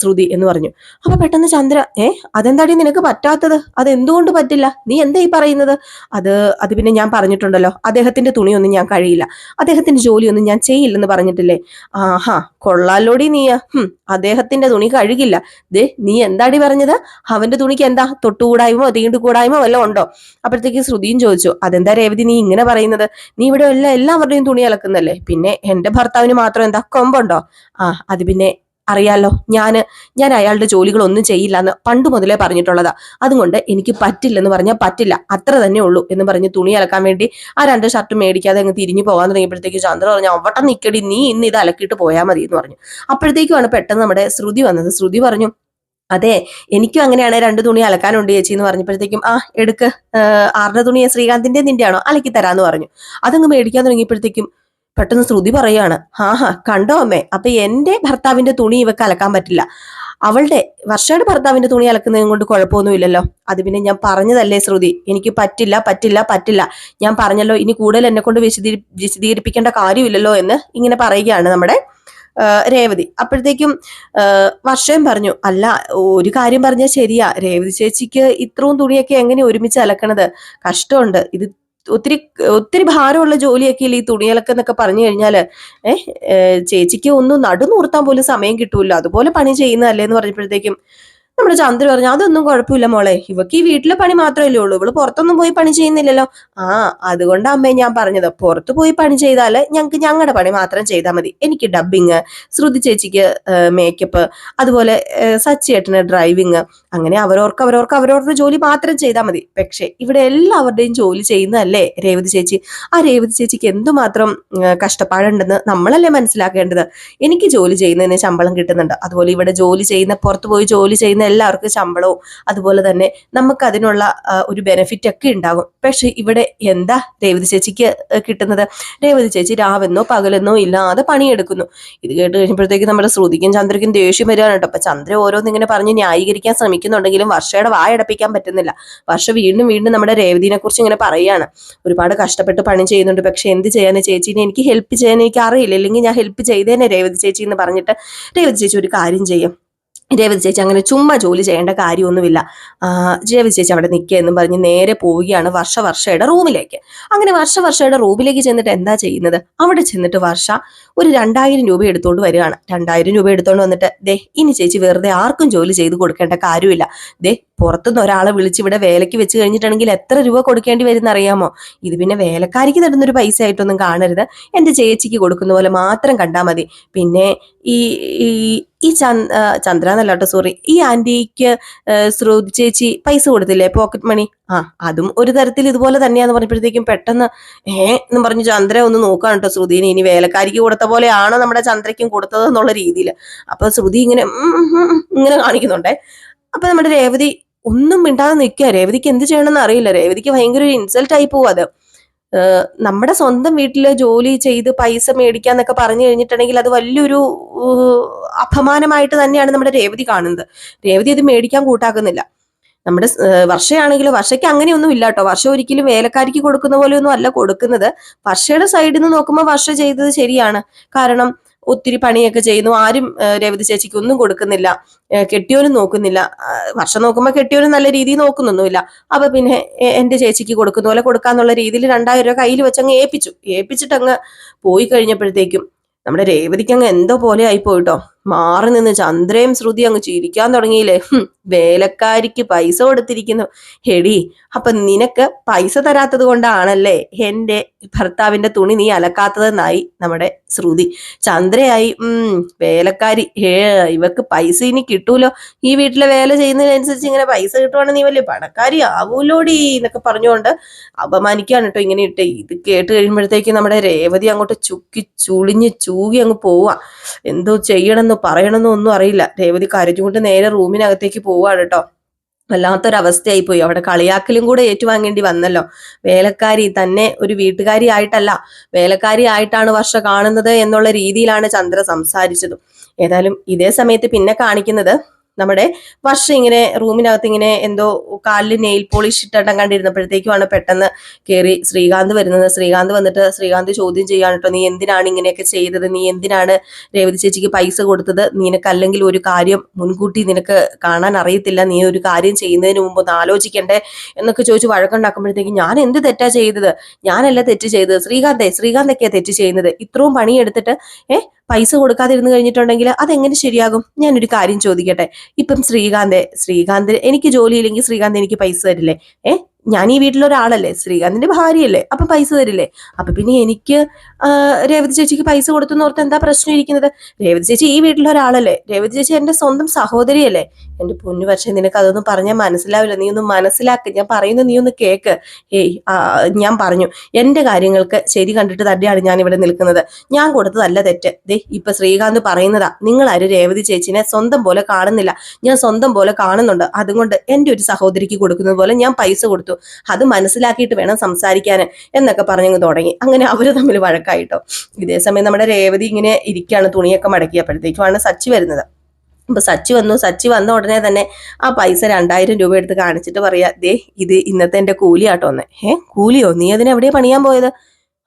ശ്രുതി എന്ന് പറഞ്ഞു. അപ്പൊ പെട്ടെന്ന് ചന്ദ്ര ഏ അതെന്താടി നിനക്ക് പറ്റാത്തത്? അത് എന്തുകൊണ്ട് പറ്റില്ല? നീ എന്താ ഈ പറയുന്നത്? അത് അത് പിന്നെ ഞാൻ പറഞ്ഞിട്ടുണ്ടല്ലോ അദ്ദേഹത്തിന്റെ തുണിയൊന്നും ഞാൻ കഴിയില്ല അദ്ദേഹത്തിന്റെ ജോലിയൊന്നും ഞാൻ ചെയ്യില്ലെന്ന് പറഞ്ഞിട്ടില്ലേ? ആഹാ കൊള്ളാലോടി നീ ഹും അദ്ദേഹത്തിന്റെ തുണി കഴുകില്ല. ദേ നീ എന്താടി പറഞ്ഞത്? അവന്റെ തുണിക്ക് എന്താ? തൊട്ടുകൂടായ്മോ തീണ്ടുകൂടായ്മോ വല്ലതും ഉണ്ടോ? അപ്പോഴത്തേക്ക് ശ്രുതിയും ചോദിച്ചു അതെന്താ രേവതി നീ ഇങ്ങനെ പറയുന്നത്? നീ ഇവിടെ എല്ലാം എല്ലാവരുടെയും തുണി അലക്കുന്നല്ലേ? പിന്നെ എന്റെ ഭർത്താവിന് മാത്രം എന്താ കൊമ്പുണ്ടോ? ആ അത് പിന്നെ അറിയാലോ ഞാൻ ഞാൻ അയാളുടെ ജോലികളൊന്നും ചെയ്യില്ല എന്ന് പണ്ട് മുതലേ പറഞ്ഞിട്ടുള്ളതാ. അതുകൊണ്ട് എനിക്ക് പറ്റില്ലെന്ന് പറഞ്ഞാൽ പറ്റില്ല അത്ര തന്നെ ഉള്ളൂ എന്ന് പറഞ്ഞ് തുണി അലക്കാൻ വേണ്ടി ആ രണ്ട് ഷർട്ട് മേടിക്കാതെ അങ്ങ് തിരിഞ്ഞു പോകാൻ തുടങ്ങിയപ്പോഴത്തേക്ക് ചന്ദ്ര പറഞ്ഞു അവട്ടെ നിക്കടി നീ ഇന്ന് ഇത് അലക്കിയിട്ട് പോയാൽ മതി എന്ന് പറഞ്ഞു. അപ്പോഴത്തേക്കുമാണ് പെട്ടെന്ന് നമ്മുടെ ശ്രുതി വന്നത്. ശ്രുതി പറഞ്ഞു അതെ എനിക്കും അങ്ങനെയാണ്. രണ്ട് തുണി അലക്കാനുണ്ട് ചേച്ചി എന്ന് പറഞ്ഞപ്പോഴത്തേക്കും ആ എടുക്ക്. ആറിന്റെ തുണിയെ ശ്രീകാന്തിന്റെ ആണോ അലക്കി തരാന്ന് പറഞ്ഞു. അതങ്ങ് മേടിക്കാൻ തുടങ്ങിയപ്പോഴത്തേക്കും പെട്ടെന്ന് ശ്രുതി പറയാണ് ഹാ കണ്ടോ അമ്മേ അപ്പൊ എന്റെ ഭർത്താവിന്റെ തുണി ഇവക്ക് അലക്കാൻ പറ്റില്ല. അവളുടെ വർഷയുടെ ഭർത്താവിന്റെ തുണി അലക്കുന്നതും കൊണ്ട് കുഴപ്പമൊന്നുമില്ലല്ലോ അത് പിന്നെ ഞാൻ പറഞ്ഞതല്ലേ ശ്രുതി? എനിക്ക് പറ്റില്ല പറ്റില്ല പറ്റില്ല. ഞാൻ പറഞ്ഞല്ലോ ഇനി കൂടുതൽ എന്നെ കൊണ്ട് വിശദീ വിശദീകരിപ്പിക്കേണ്ട കാര്യമില്ലല്ലോ എന്ന് ഇങ്ങനെ പറയുകയാണ് നമ്മുടെ ആ, രേവതി. അപ്പോഴത്തേക്കും വർഷയും പറഞ്ഞു അല്ല ഒരു കാര്യം പറഞ്ഞാൽ ശരിയാ. രേവതി ചേച്ചിക്ക് ഇത്രയും തുണിയൊക്കെ എങ്ങനെ ഒരുമിച്ച് അലക്കണത്? കഷ്ടമുണ്ട്. ഇത് ഒത്തിരി ഒത്തിരി ഭാരമുള്ള ജോലിയൊക്കെ ഇല്ല ഈ തുണിയലക്കെന്നൊക്കെ പറഞ്ഞു കഴിഞ്ഞാൽ ഏഹ് ചേച്ചിക്ക് ഒന്ന് നടു നൂർത്താൻ പോലും സമയം കിട്ടൂല അതുപോലെ പണി ചെയ്യുന്നതല്ലേ എന്ന് പറഞ്ഞപ്പോഴത്തേക്കും നമ്മുടെ ചന്ദ്ര പറഞ്ഞു അതൊന്നും കുഴപ്പമില്ല മോളെ. ഇവക്ക് ഈ വീട്ടിലെ പണി മാത്രമല്ലേ ഉള്ളൂ. ഇവൾ പുറത്തൊന്നും പോയി പണി ചെയ്യുന്നില്ലല്ലോ. ആ അതുകൊണ്ട് അമ്മയെ ഞാൻ പറഞ്ഞത്. പുറത്ത് പോയി പണി ചെയ്താൽ ഞങ്ങൾക്ക് ഞങ്ങളുടെ പണി മാത്രം ചെയ്താൽ മതി. എനിക്ക് ഡബിങ് ശ്രുതി ചേച്ചിക്ക് മേക്കപ്പ് അതുപോലെ സച്ചേട്ടന് ഡ്രൈവിങ് അങ്ങനെ അവരവർക്ക് അവരവർക്ക് അവരവരുടെ ജോലി മാത്രം ചെയ്താൽ മതി. പക്ഷെ ഇവിടെ എല്ലാവരുടെയും ജോലി ചെയ്യുന്നതല്ലേ രേവതി ചേച്ചി. ആ രേവതി ചേച്ചിക്ക് എന്തുമാത്രം കഷ്ടപ്പാടുണ്ടെന്ന് നമ്മളല്ലേ മനസ്സിലാക്കേണ്ടത്? എനിക്ക് ജോലി ചെയ്യുന്നതിന് ശമ്പളം കിട്ടുന്നുണ്ട്. അതുപോലെ ഇവിടെ ജോലി ചെയ്യുന്ന പുറത്ത് പോയി ജോലി ചെയ്യുന്ന എല്ലാവർക്കും ശമ്പളവും അതുപോലെ തന്നെ നമുക്ക് അതിനുള്ള ഒരു ബെനിഫിറ്റ് ഒക്കെ ഉണ്ടാകും. പക്ഷെ ഇവിടെ എന്താ രേവതി ചേച്ചിക്ക് കിട്ടുന്നത്? രേവതി ചേച്ചി രാവെന്നോ പകലെന്നോ ഇല്ലാതെ പണിയെടുക്കുന്നു. ഇത് കേട്ട് കഴിഞ്ഞപ്പോഴത്തേക്ക് നമ്മുടെ ശ്രുതിക്കും ചന്ദ്രയ്ക്കും ദേഷ്യം വരികയാണ് കേട്ടോ. അപ്പൊ ചന്ദ്ര ഓരോന്നിങ്ങനെ പറഞ്ഞ് ന്യായീകരിക്കാൻ ശ്രമിക്കുന്നുണ്ടെങ്കിലും വർഷയുടെ വായടപ്പിക്കാൻ പറ്റുന്നില്ല. വർഷ വീണ്ടും വീണ്ടും നമ്മുടെ രേവതിനെ കുറിച്ച് ഇങ്ങനെ പറയുകയാണ്. ഒരുപാട് കഷ്ടപ്പെട്ട് പണി ചെയ്യുന്നുണ്ട്. പക്ഷെ എന്ത് ചെയ്യാന് ചേച്ചീനെ എനിക്ക് ഹെൽപ്പ് ചെയ്യാൻ എനിക്ക് അറിയില്ല. അല്ലെങ്കിൽ ഞാൻ ഹെൽപ്പ് ചെയ്തേനെ രേവതി ചേച്ചി എന്ന് പറഞ്ഞിട്ട് രേവതി ചേച്ചി ഒരു കാര്യം ചെയ്യും. രേവതി ചേച്ചി അങ്ങനെ ചുമ്മാ ജോലി ചെയ്യേണ്ട കാര്യമൊന്നുമില്ല. രേവതി ചേച്ചി അവിടെ നിൽക്കുക എന്നും പറഞ്ഞ് നേരെ പോവുകയാണ് വർഷ വർഷയുടെ റൂമിലേക്ക്. അങ്ങനെ വർഷ വർഷയുടെ റൂമിലേക്ക് ചെന്നിട്ട് എന്താ ചെയ്യുന്നത്? അവിടെ ചെന്നിട്ട് വർഷ ഒരു രണ്ടായിരം രൂപ എടുത്തോണ്ട് വരികയാണ്. രണ്ടായിരം രൂപ എടുത്തോണ്ട് വന്നിട്ട് ദേ ഇനി ചേച്ചി വെറുതെ ആർക്കും ജോലി ചെയ്ത് കൊടുക്കേണ്ട കാര്യമില്ല. ദേ പുറത്തുനിന്ന് ഒരാളെ വിളിച്ച് ഇവിടെ വേലയ്ക്ക് വെച്ച് കഴിഞ്ഞിട്ടുണ്ടെങ്കിൽ എത്ര രൂപ കൊടുക്കേണ്ടി വരുന്ന അറിയാമോ? ഇത് പിന്നെ വേലക്കാരിക്ക് തരുന്നൊരു പൈസ ആയിട്ടൊന്നും കാണരുത്. എന്റെ ചേച്ചിക്ക് കൊടുക്കുന്ന പോലെ മാത്രം കണ്ടാൽ മതി. പിന്നെ ഈ ഈ ഈ ചന്ദ് ചന്ദ്ര എന്നല്ല കേട്ടോ സോറി ഈ ആന്റിക്ക് ശ്രുതി ചേച്ചി പൈസ കൊടുത്തില്ലേ പോക്കറ്റ് മണി ആ അതും ഒരു തരത്തിൽ ഇതുപോലെ തന്നെയാന്ന് പറഞ്ഞപ്പോഴത്തേക്കും പെട്ടെന്ന് ഏ എന്ന് പറഞ്ഞ് ചന്ദ്ര ഒന്ന് നോക്കാൻ കേട്ടോ ശ്രുതിനെ. ഇനി വേലക്കാരിക്ക് കൊടുത്ത പോലെയാണോ നമ്മുടെ ചന്ദ്രയ്ക്കും കൊടുത്തത് എന്നുള്ള രീതിയിൽ. അപ്പൊ ശ്രുതി ഇങ്ങനെ ഇങ്ങനെ കാണിക്കുന്നുണ്ടേ. അപ്പൊ നമ്മുടെ രേവതി ഒന്നും മിണ്ടാതെ നിൽക്കുക രേവതിക്ക് എന്ത് ചെയ്യണമെന്ന് അറിയില്ല. രേവതിക്ക് ഭയങ്കര ഒരു ഇൻസൾട്ട് ആയി പോവും അത്. നമ്മുടെ സ്വന്തം വീട്ടിൽ ജോലി ചെയ്ത് പൈസ മേടിക്കാന്നൊക്കെ പറഞ്ഞു കഴിഞ്ഞിട്ടുണ്ടെങ്കിൽ അത് വലിയൊരു അപമാനമായിട്ട് തന്നെയാണ് നമ്മുടെ രേവതി കാണുന്നത്. രേവതി അത് മേടിക്കാൻ കൂട്ടാക്കുന്നില്ല. നമ്മുടെ വർഷയാണെങ്കിൽ വർഷയ്ക്ക് അങ്ങനെയൊന്നും ഇല്ല കേട്ടോ വർഷ ഒരിക്കലും വേലക്കാരിക്ക് കൊടുക്കുന്ന പോലെയൊന്നും അല്ല കൊടുക്കുന്നത്. വർഷയുടെ സൈഡിൽ നിന്ന് നോക്കുമ്പോൾ വർഷ ചെയ്തത് ശരിയാണ്. കാരണം ഒത്തിരി പണിയൊക്കെ ചെയ്യുന്നു. ആരും രേവതി ചേച്ചിക്ക് ഒന്നും കൊടുക്കുന്നില്ല. കെട്ടിയോനും നോക്കുന്നില്ല. വർഷം നോക്കുമ്പോൾ കെട്ടിയോനും നല്ല രീതിയിൽ നോക്കുന്നൊന്നുമില്ല. അപ്പൊ പിന്നെ എന്റെ ചേച്ചിക്ക് കൊടുക്കുന്ന പോലെ കൊടുക്കാന്നുള്ള രീതിയിൽ രണ്ടായിരം രൂപ കയ്യിൽ വെച്ചങ്ങ് ഏൽപ്പിച്ചു. ഏൽപ്പിച്ചിട്ട് അങ്ങ് പോയി കഴിഞ്ഞപ്പോഴത്തേക്കും നമ്മുടെ രേവതിക്ക് അങ്ങ് എന്തോ പോലെ ആയിപ്പോയിട്ടോ മാറി നിന്ന് ചന്ദ്രയും ശ്രുതി അങ്ങ് ചിരിക്കാൻ തുടങ്ങിയില്ലേ? വേലക്കാരിക്ക് പൈസ കൊടുത്തിരിക്കുന്നു. ഹെടി അപ്പൊ നിനക്ക് പൈസ തരാത്തത് കൊണ്ടാണല്ലേ എന്റെ ഭർത്താവിന്റെ തുണി നീ അലക്കാത്തതെന്നായി നമ്മുടെ ശ്രുതി. ചന്ദ്രയായി ഉം വേലക്കാരി ഹേ ഇവക്ക് പൈസ ഇനി കിട്ടൂലോ? ഈ വീട്ടിലെ വേല ചെയ്യുന്നതിനനുസരിച്ച് ഇങ്ങനെ പൈസ കിട്ടുവാണെങ്കിൽ നീ വലിയ പണക്കാരി ആവൂലോടി എന്നൊക്കെ പറഞ്ഞുകൊണ്ട് അപമാനിക്കുകയാണ് കേട്ടോ ഇങ്ങനെ ഇട്ട്. ഇത് കേട്ട് കഴിയുമ്പോഴത്തേക്ക് നമ്മുടെ രേവതി അങ്ങോട്ട് ചുക്കി ചുളിഞ്ഞ് ചൂകി അങ്ങ് പോവാ. എന്തോ ചെയ്യണമെന്നോ പറയണമെന്നോ ഒന്നും അറിയില്ല. രേവതി കരഞ്ഞുകൊണ്ട് നേരെ റൂമിനകത്തേക്ക് പോവാണ് കേട്ടോ വല്ലാത്തൊരവസ്ഥയായി പോയി അവിടെ കളിയാക്കലും കൂടെ ഏറ്റുവാങ്ങേണ്ടി വന്നല്ലോ. വേലക്കാരി തന്നെ ഒരു വീട്ടുകാരി ആയിട്ടല്ല. വേലക്കാരി ആയിട്ടാണ് വർഷ കാണുന്നത് എന്നുള്ള രീതിയിലാണ് ചന്ദ്ര സംസാരിച്ചതും. ഏതായാലും ഇതേ സമയത്ത് പിന്നെ കാണിക്കുന്നത് നമ്മുടെ വർഷ ഇങ്ങനെ റൂമിനകത്ത് ഇങ്ങനെ എന്തോ കാലിൽ നെയിൽ പോളിഷ് ഇട്ടട്ടം കണ്ടിരുന്നപ്പോഴത്തേക്കുമാണ് പെട്ടെന്ന് കയറി ശ്രീകാന്ത് വരുന്നത്. ശ്രീകാന്ത് വന്നിട്ട് ശ്രീകാന്ത് ചോദ്യം ചെയ്യാണ് കേട്ടോ നീ എന്തിനാണ് ഇങ്ങനെയൊക്കെ ചെയ്തത്? നീ എന്തിനാണ് രേവതി ചേച്ചിക്ക് പൈസ കൊടുത്തത്? നിനക്ക് അല്ലെങ്കിൽ ഒരു കാര്യം മുൻകൂട്ടി നിനക്ക് കാണാൻ അറിയത്തില്ല. നീ ഒരു കാര്യം ചെയ്യുന്നതിന് മുമ്പ് ഒന്ന് ആലോചിക്കണ്ടേ? എന്നൊക്കെ ചോദിച്ച് വഴക്കുണ്ടാക്കുമ്പോഴത്തേക്ക് ഞാൻ എന്ത് തെറ്റാ ചെയ്തത്? ഞാനല്ല തെറ്റ് ചെയ്തത്. ശ്രീകാന്തേ ശ്രീകാന്തൊക്കെയാ തെറ്റ് ചെയ്യുന്നത്? ഇത്രയും പണിയെടുത്തിട്ട് ഏ പൈസ കൊടുക്കാതിരുന്ന് കഴിഞ്ഞിട്ടുണ്ടെങ്കിൽ അതെങ്ങനെ ശരിയാകും? ഞാനൊരു കാര്യം ചോദിക്കട്ടെ. ഇപ്പം ശ്രീകാന്ത് ശ്രീകാന്ത് എനിക്ക് ജോലിയില്ലെങ്കിൽ ശ്രീകാന്ത് എനിക്ക് പൈസ തരില്ലേ? ഏ? ഞാൻ ഈ വീട്ടിലൊരാളല്ലേ ശ്രീകാന്തിന്റെ ഭാര്യയല്ലേ അപ്പൊ പൈസ തരില്ലേ? അപ്പൊ പിന്നെ എനിക്ക് രേവതി ചേച്ചിക്ക് പൈസ കൊടുത്തെന്ന് ഓർത്ത് എന്താ പ്രശ്നം ഇരിക്കുന്നത്? രേവതി ചേച്ചി ഈ വീട്ടിലൊരാളല്ലേ? രേവതി ചേച്ചി എന്റെ സ്വന്തം സഹോദരിയല്ലേ? എന്റെ പൊന്നു പക്ഷേ നിനക്ക് അതൊന്നും പറഞ്ഞാൽ മനസ്സിലാവില്ല. നീ ഒന്ന് മനസ്സിലാക്ക. ഞാൻ പറയുന്നത് നീ ഒന്ന് കേക്ക്. ഏയ് ഞാൻ പറഞ്ഞു. എന്റെ കാര്യങ്ങൾക്ക് ശരി കണ്ടിട്ട് തന്നെയാണ് ഞാൻ ഇവിടെ നിൽക്കുന്നത്. ഞാൻ കൊടുത്തതല്ല തെറ്റ്. ദേ ഇപ്പൊ ശ്രീകാന്ത് പറയുന്നതാ. നിങ്ങൾ ആര് രേവതി ചേച്ചിനെ സ്വന്തം പോലെ കാണുന്നില്ല. ഞാൻ സ്വന്തം പോലെ കാണുന്നുണ്ട്. അതുകൊണ്ട് എന്റെ ഒരു സഹോദരിക്ക് കൊടുക്കുന്നത് പോലെ ഞാൻ പൈസ കൊടുത്തു. അത് മനസ്സിലാക്കിയിട്ട് വേണം സംസാരിക്കാൻ എന്നൊക്കെ പറഞ്ഞു തുടങ്ങി. അങ്ങനെ അവർ തമ്മിൽ വഴക്കായിട്ടോ. ഇതേ സമയം നമ്മുടെ രേവതി ഇങ്ങനെ ഇരിക്കുകയാണ് തുണിയൊക്കെ മടക്കിയപ്പോഴത്തേക്കുമാണ് സച്ചി വരുന്നത്. അപ്പൊ സച്ചി വന്നു. സച്ചി വന്ന ഉടനെ തന്നെ ആ പൈസ രണ്ടായിരം രൂപ എടുത്ത് കാണിച്ചിട്ട് പറയാ ദേ ഇത് ഇന്നത്തെ എന്റെ കൂലിയാട്ടോ ഒന്ന് ഏ കൂലിയോ? നീ അതിനെ എവിടെയാ പണിയാൻ പോയത്?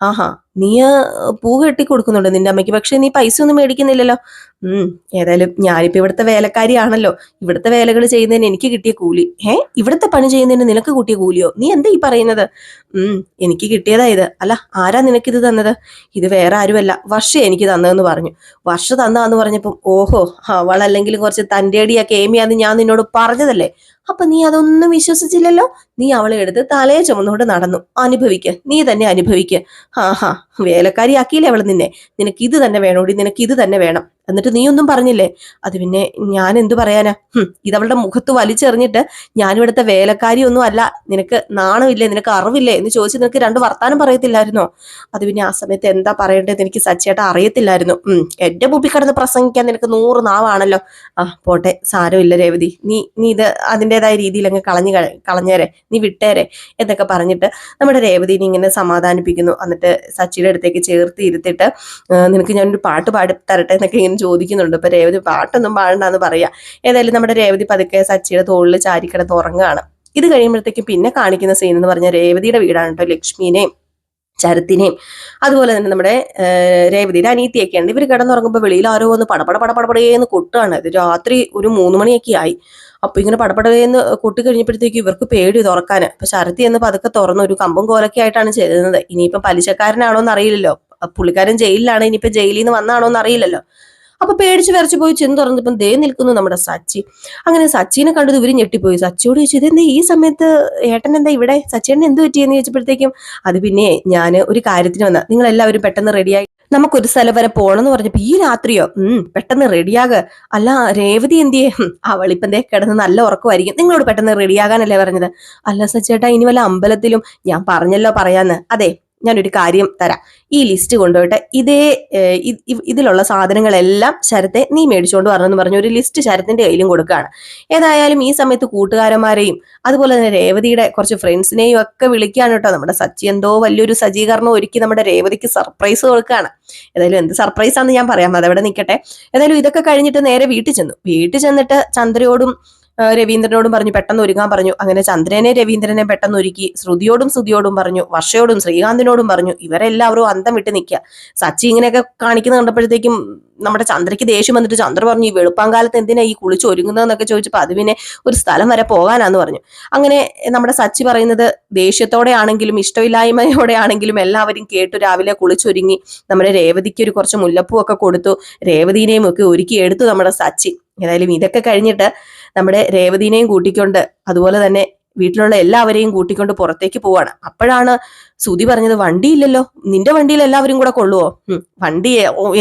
ആഹാ നീ പൂ കെട്ടി കൊടുക്കുന്നുണ്ട് നിന്റെ അമ്മയ്ക്ക്. പക്ഷെ നീ പൈസ ഒന്നും മേടിക്കുന്നില്ലല്ലോ. ഏതായാലും ഞാനിപ്പോ ഇവിടുത്തെ വേലക്കാരിയാണല്ലോ. ഇവിടുത്തെ വേലകൾ ചെയ്യുന്നതിന് എനിക്ക് കിട്ടിയ കൂലി. ഏ ഇവിടുത്തെ പണി ചെയ്യുന്നതിന് നിനക്ക് കൂട്ടിയ കൂലിയോ? നീ എന്താ ഈ പറയുന്നത്? ഉം എനിക്ക് കിട്ടിയതാ ഇത്. അല്ല ആരാ നിനക്കിത് തന്നത്? ഇത് വേറെ ആരുമല്ല. വർഷ എനിക്ക് തന്നതെന്ന് പറഞ്ഞു. വർഷ തന്നാന്ന് പറഞ്ഞപ്പം ഓഹോ അവളല്ലെങ്കിൽ കുറച്ച് തന്റെ അടിയൊക്കെ ഏമിയാന്ന് ഞാൻ നിന്നോട് പറഞ്ഞതല്ലേ? അപ്പൊ നീ അതൊന്നും വിശ്വസിച്ചില്ലല്ലോ? നീ അവളെ എടുത്ത് തലയെ ചുമന്നുകൊണ്ട് നടന്നു. അനുഭവിക്ക. നീ തന്നെ അനുഭവിക്ക. ആഹാ വേലക്കാരി വേലക്കാരിയാക്കിയില്ലേ അവൾ നിന്നെ? നിനക്ക് ഇത് തന്നെ വേണോടി നിനക്ക് ഇത് തന്നെ വേണം. എന്നിട്ട് നീ ഒന്നും പറഞ്ഞില്ലേ? അത് പിന്നെ ഞാൻ എന്തു പറയാനാ? ഇതവളുടെ മുഖത്ത് വലിച്ചെറിഞ്ഞിട്ട് ഞാനിവിടുത്തെ വേലക്കാരി ഒന്നും അല്ല. നിനക്ക് നാണമില്ലേ? നിനക്ക് അറിവില്ലേ? എന്ന് ചോദിച്ച് നിനക്ക് രണ്ട് വർത്താനം പറയത്തില്ലായിരുന്നോ? അത് പിന്നെ ആ സമയത്ത് എന്താ പറയേണ്ടത് എനിക്ക് സച്ചേട്ട അറിയത്തില്ലായിരുന്നു. എന്റെ മുമ്പിൽ കിടന്ന് പ്രസംഗിക്കാൻ നിനക്ക് നൂറ് നാവാണല്ലോ. ആ പോട്ടെ സാരമില്ല രേവതി. നീ നീ ഇത് അതിന്റെതായ രീതിയിൽ അങ്ങ് കളഞ്ഞു കള- കളഞ്ഞേരെ. നീ വിട്ടേരെ എന്നൊക്കെ പറഞ്ഞിട്ട് നമ്മുടെ രേവതിനെ ഇങ്ങനെ സമാധാനിപ്പിക്കുന്നു. എന്നിട്ട് സച്ചിയുടെ അടുത്തേക്ക് ചേർത്ത് ഇരുത്തിട്ട് "ആ, നിനക്ക് ഞാനൊരു പാട്ട് പാടി തരട്ടെ എന്നൊക്കെ ചോദിക്കുന്നുണ്ട് ഇപ്പൊ രേവതി പാട്ടൊന്നും പാടണ്ടെന്ന് പറയാ. ഏതായാലും നമ്മുടെ രേവതി പതുക്കെ സച്ചിയുടെ തോളിൽ ചാരിക്കിടന്ന് ഉറങ്ങുകയാണ് ഇത് കഴിയുമ്പോഴത്തേക്കും പിന്നെ കാണിക്കുന്ന സീൻ എന്ന് പറഞ്ഞാൽ രേവതിയുടെ വീടാണ് കേട്ടോ ലക്ഷ്മിനെയും ചരത്തിനെയും അതുപോലെ തന്നെ നമ്മുടെ രേവതിയുടെ അനീത്തിയൊക്കെയാണ് ഇവർ കിടന്നുറങ്ങുമ്പോൾ വെളിയിൽ ആരോ ഒന്ന് പടപട പടപടപടയെന്ന് കൊട്ടുകയാണ് ഇത് രാത്രി ഒരു മൂന്ന് മണിയൊക്കെ ആയി. അപ്പൊ ഇങ്ങനെ പടപടയെന്ന് കൊട്ടി കഴിഞ്ഞപ്പോഴത്തേക്ക് ഇവർക്ക് പേടി തുറക്കാൻ അപ്പൊ ശരത്തി എന്ന് പതുക്കെ തുറന്ന് ഒരു കമ്പും കോലൊക്കെ ആയിട്ടാണ് ചെയ്യുന്നത് ഇനിയിപ്പം പലിശക്കാരനാണോ എന്ന് അറിയില്ലല്ലോ. പുള്ളിക്കാരൻ ജയിലിലാണ്. ഇനിയിപ്പം ജയിലിൽ നിന്ന് വന്നാണോ എന്ന് അറിയില്ലല്ലോ. അപ്പൊ പേടിച്ച് വരച്ച് പോയി ചെന്ന് തുറന്നപ്പം ദേ നിൽക്കുന്നു നമ്മുടെ സച്ചി. അങ്ങനെ സച്ചിനെ കണ്ടത് ഇവർ ഞെട്ടിപ്പോയി. സച്ചിയോട് ചോദിച്ചു ഇതെന്താ ഈ സമയത്ത് ഏട്ടൻ എന്താ ഇവിടെ? സച്ചിയേട്ടൻ എന്ത് പറ്റിയെന്ന് ചോദിച്ചപ്പോഴത്തേക്കും അത് പിന്നെ ഞാൻ ഒരു കാര്യത്തിന് വന്ന. നിങ്ങൾ എല്ലാവരും പെട്ടെന്ന് റെഡിയായി. നമുക്കൊരു സ്ഥലം വരെ പോണെന്ന് പറഞ്ഞപ്പോ ഈ രാത്രിയോ? ഉം പെട്ടെന്ന് റെഡിയാക. അല്ല രേവതി എന്തിയെ? അവളിപ്പം ദേ കിടന്ന് നല്ല ഉറക്കമായിരിക്കും. നിങ്ങളോട് പെട്ടെന്ന് റെഡിയാകാനല്ലേ പറഞ്ഞത്? അല്ല സച്ചേട്ടാ ഇനി വല്ല അമ്പലത്തിലും ഞാൻ പറഞ്ഞല്ലോ പറയാന്ന്. അതെ ഞാനൊരു കാര്യം തരാം. ഈ ലിസ്റ്റ് കൊണ്ടുപോയിട്ട് ഇതേ ഇതിലുള്ള സാധനങ്ങളെല്ലാം ശരത്തെ നീ മേടിച്ചുകൊണ്ട് വരണമെന്ന് പറഞ്ഞ ഒരു ലിസ്റ്റ് ശരത്തിന്റെ കയ്യിലും കൊടുക്കുകയാണ്. ഏതായാലും ഈ സമയത്ത് കൂട്ടുകാരന്മാരെയും അതുപോലെ തന്നെ രേവതിയുടെ കുറച്ച് ഫ്രണ്ട്സിനെയും ഒക്കെ വിളിക്കുകയാണ് കേട്ടോ. നമ്മുടെ സച്ചി എന്തോ വലിയൊരു സജ്ജീകരണം ഒരുക്കി നമ്മുടെ രേവതിക്ക് സർപ്രൈസ് കൊടുക്കുകയാണ്. ഏതായാലും എന്ത് സർപ്രൈസ് ആണെന്ന് ഞാൻ പറയാം. അതവിടെ നിൽക്കട്ടെ. ഏതായാലും ഇതൊക്കെ കഴിഞ്ഞിട്ട് നേരെ വീട്ടിൽ ചെന്നു. വീട്ടിൽ ചെന്നിട്ട് ചന്ദ്രയോടും രവീന്ദ്രനോടും പറഞ്ഞു പെട്ടെന്ന് ഒരുങ്ങാൻ പറഞ്ഞു. അങ്ങനെ ചന്ദ്രനെ രവീന്ദ്രനെ പെട്ടെന്ന് ഒരുക്കി ശ്രുതിയോടും ശ്രുതിയോടും പറഞ്ഞു വർഷയോടും ശ്രീകാന്തിനോടും പറഞ്ഞു ഇവരെല്ലാവരും അന്തം വിട്ട് നിൽക്കുക. സച്ചി ഇങ്ങനെയൊക്കെ കാണിക്കുന്ന കണ്ടപ്പോഴത്തേക്കും നമ്മുടെ ചന്ദ്രയ്ക്ക് ദേഷ്യം വന്നിട്ട് ചന്ദ്ര പറഞ്ഞു ഈ വെളുപ്പാങ്കാലത്ത് എന്തിനാ ഈ കുളിച്ച് ഒരുങ്ങുന്നതെന്നൊക്കെ ചോദിച്ചപ്പോൾ അത് പിന്നെ ഒരു സ്ഥലം വരെ പോകാനാന്ന് പറഞ്ഞു. അങ്ങനെ നമ്മുടെ സച്ചി പറയുന്നത് ദേഷ്യത്തോടെ ആണെങ്കിലും ഇഷ്ടമില്ലായ്മയോടെ ആണെങ്കിലും എല്ലാവരും കേട്ടു രാവിലെ കുളിച്ചൊരുങ്ങി. നമ്മുടെ രേവതിക്ക് ഒരു കുറച്ച് മുല്ലപ്പൂ ഒക്കെ കൊടുത്തു. രേവതിനെയും ഒക്കെ ഒരുക്കി എടുത്തു നമ്മുടെ സച്ചി. ഏതായാലും ഇതൊക്കെ കഴിഞ്ഞിട്ട് നമ്മുടെ രേവതിനെയും കൂട്ടിക്കൊണ്ട് അതുപോലെ തന്നെ വീട്ടിലുള്ള എല്ലാവരെയും കൂട്ടിക്കൊണ്ട് പുറത്തേക്ക് പോവാണ്. അപ്പോഴാണ് സുതി പറഞ്ഞത് വണ്ടിയില്ലല്ലോ. നിന്റെ വണ്ടിയിൽ എല്ലാവരും കൂടെ കൊള്ളുവോ? വണ്ടി